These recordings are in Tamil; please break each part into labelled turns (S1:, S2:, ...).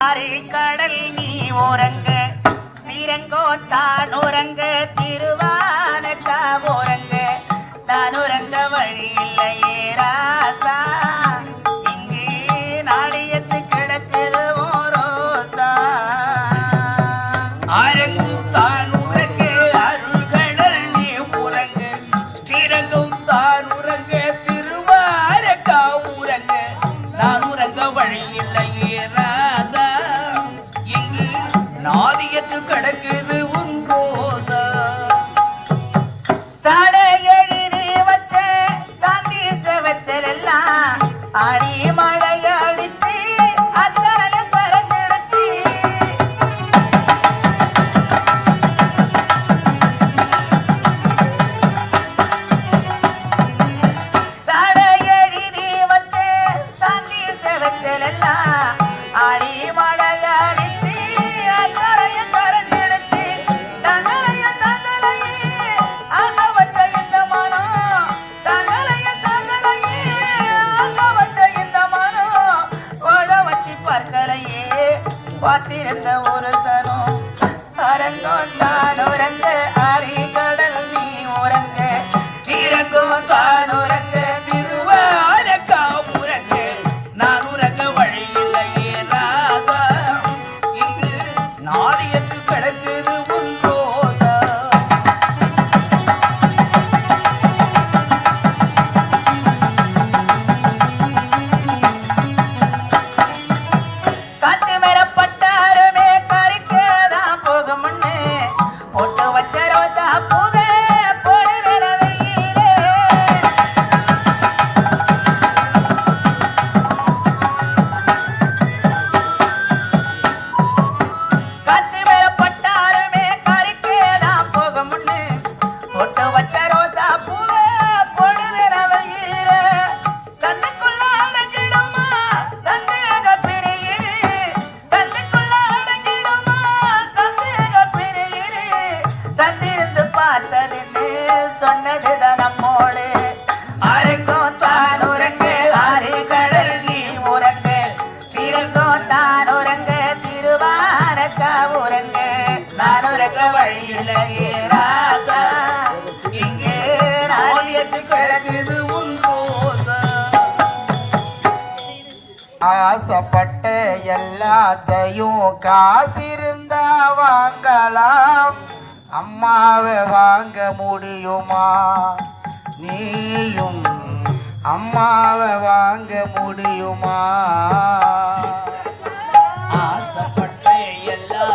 S1: கடல் நீ உறங்க நீரங்கோத்தான் உறங்க
S2: தீ நாதியற்று
S1: கடக்கு. பிறந்த ஒருத்தரும் பறந்தோன் தான்
S2: உறந்து அறிய ராசா
S1: உறங்க நான் உறங்க வழியில்லையே ராசா இங்கே நாளையற்று கிழக்குது உன் எல்லாத்தையும் காசிருந்தா வாங்கலாம். அம்மாவை வாங்க முடியுமா? நீயும் அம்மாவை வாங்க முடியுமா?
S2: ஆசை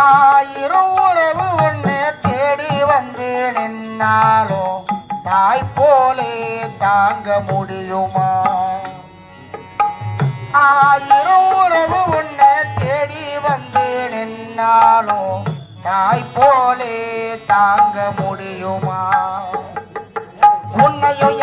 S1: ஆயிரம் உறவு ஒன்று தேடி வந்து நின்னாலோ தாய் போலே தாங்க முடியுமா? ஆயிரம் உறவு ஒன்று தேடி வந்து நின்னாலோ தாய் போலே தாங்க முடியுமா? உன்னையும்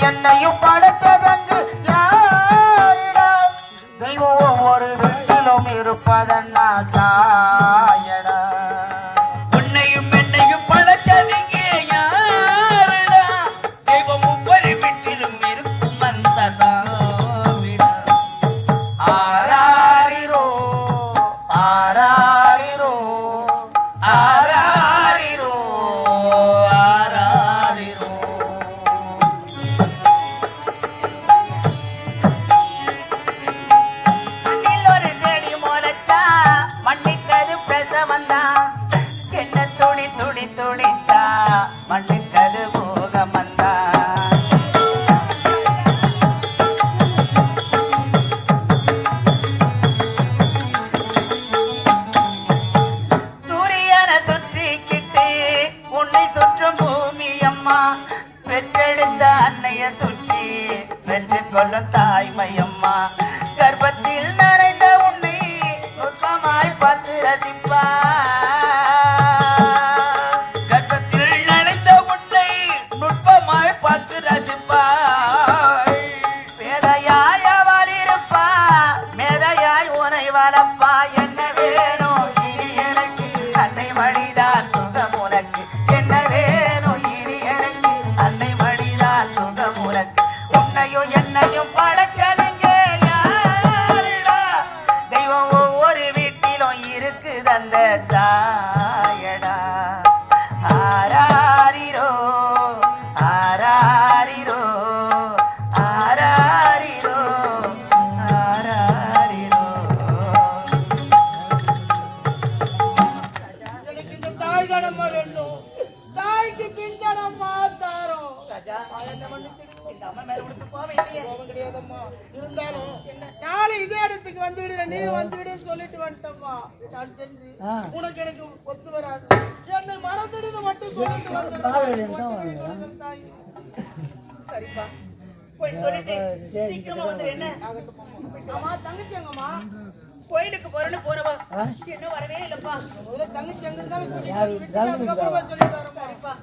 S1: என்னையும் படைத்ததங்கு
S2: வெற்றி கொள்ளும் தாய்மையம்மா. கர்ப்பத்தில் நனைந்த உன்னை நுட்பமாய் பார்த்து ரசிப்பா. என்னையும்
S3: பழக கிடையாதம்மா இருந்தாலும் நாளை இதே இடத்துக்கு வந்து விடுற நீ வந்து விடு சொல்லிட்டு வந்துட்டம்மா. நான் செஞ்சு உனக்கு எனக்கு ஒத்து வராது. என்னை மறந்துடுது மட்டும் சொல்லிட்டு. சரிப்பா.
S2: போய் சொல்லிட்டு சீக்கிரமா வந்து என்ன?
S3: ஆமா தங்கச்சி எங்கம்மா
S2: கோயிலுக்கு போறேன்னு போறவ. என்ன வரவே இல்லப்பா.
S3: முதல்ல தங்கச்சி இருந்தாலும் வந்து விட்டுட்டு அதுக்கப்புறமா சொல்லிட்டு வரேன் சரிப்பா.